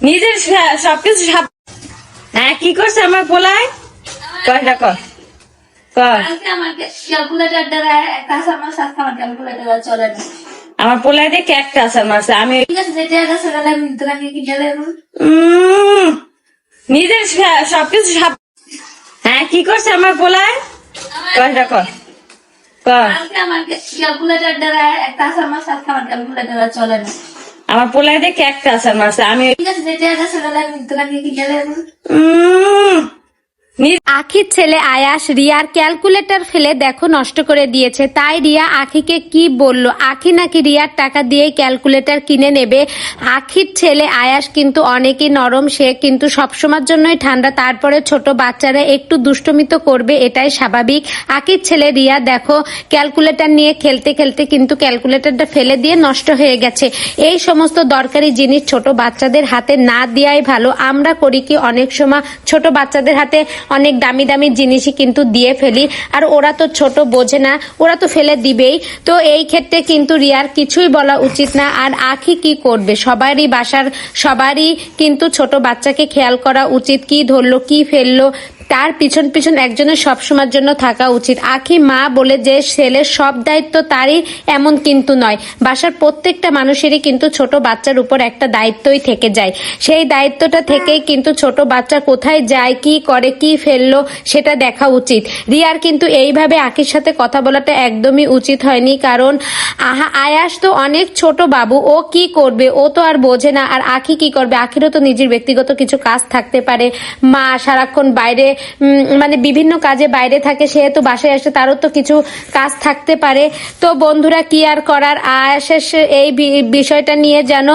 নিজের সবকিছু হ্যাঁ কি করছে আমার পোলায়? কয়টা কর। আমার দ্বারা একটা আছে আমার পোলায় দিয়ে আমি নিজের সবকিছু সাব- হ্যাঁ কি করছে আমার পোলায়? কয়টা কর কর। আমার ক্যালকুলেটার দ্বারা একটা আছে আমার সাথে আমার ক্যালকুলেটার চলে না। আমার পোলায় দেখে একটা আছে মারছে আমি ঠিক আছে যেটা আছে দোকানে উম, নি- আখির ছেলে আয়াস রিয়ার ক্যালকুলেটর ফেলে দেখো নষ্ট করে দিয়েছে। তাই রিয়া আখিকে কি বলল? আখি নাকি রিয়ার টাকা দিয়ে ক্যালকুলেটর কিনে নেবে? আখির ছেলে আয়াস কিন্তু অনেকই নরম, সে কিন্তু সবসময়ের জন্যই ঠান্ডা। তারপরে ছোট বাচ্চারা একটু দুষ্টমি তো করবে, এটাই স্বাভাবিক। আখির ছেলে রিয়া, দেখো, ক্যালকুলেটর নিয়ে খেলতে খেলতে কিন্তু ক্যালকুলেটরটা ফেলে দিয়ে নষ্ট হয়ে গেছে। এই সমস্ত দরকারি জিনিস ছোট বাচ্চাদের হাতে না দেওয়াই ভালো। আমরা করি কি অনেক সময় ছোট বাচ্চাদের হাতে অনেক দামি দামি জিনিসই কিন্তু দিয়ে ফেলি। আর ওরা তো ছোট, বোঝে না। ওরা তো ফেলে দিবেই। তো এই ক্ষেত্রে কিন্তু রিয়ার কিছুই বলা উচিত না। আর আখি কি করবে? সবারই বাসার সবারই কিন্তু ছোট বাচ্চাকে খেয়াল করা উচিত। কি ধরলো, কি ফেলল তার পিছন পিছন একজনের সবসময়ের জন্য থাকা উচিত। আখি মা বলে যে, ছেলের সব দায়িত্ব তারই, এমন কিন্তু নয়। বাসার প্রত্যেকটা মানুষেরই কিন্তু ছোট বাচ্চার উপর একটা দায়িত্বই থেকে যায়। সেই দায়িত্বটা থেকেই কিন্তু ছোট বাচ্চা কোথায় যায়, কি করে, কি ফেলল, সেটা দেখা উচিত। রিয়ার কিন্তু এইভাবে আখির সাথে কথা বলাটা একদমই উচিত হয়নি, কারণ আহা, আয়াস তো অনেক ছোট বাবু, ও কি করবে, ও তো আর বোঝে না, আর আখি কি করবে? আখিরও তো নিজের ব্যক্তিগত কিছু কাজ থাকতে পারে। মা সারাক্ষণ বাইরে মানে বিভিন্ন কাজে বাইরে থাকে, সেহেতু বাসায় আসে, তারও তো কিছু কাজ থাকতে পারে। তো বন্ধুরা, কি আর করার? আয়াসের এই বিষয়টা নিয়ে যেন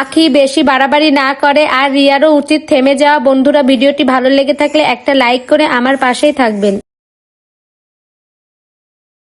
আখি বেশি বাড়াবাড়ি না করে। আর রিয়ারও উচিত থেমে যাওয়া। বন্ধুরা, ভিডিওটি ভালো লেগে থাকলে একটা লাইক করে আমার পাশেই থাকবেন।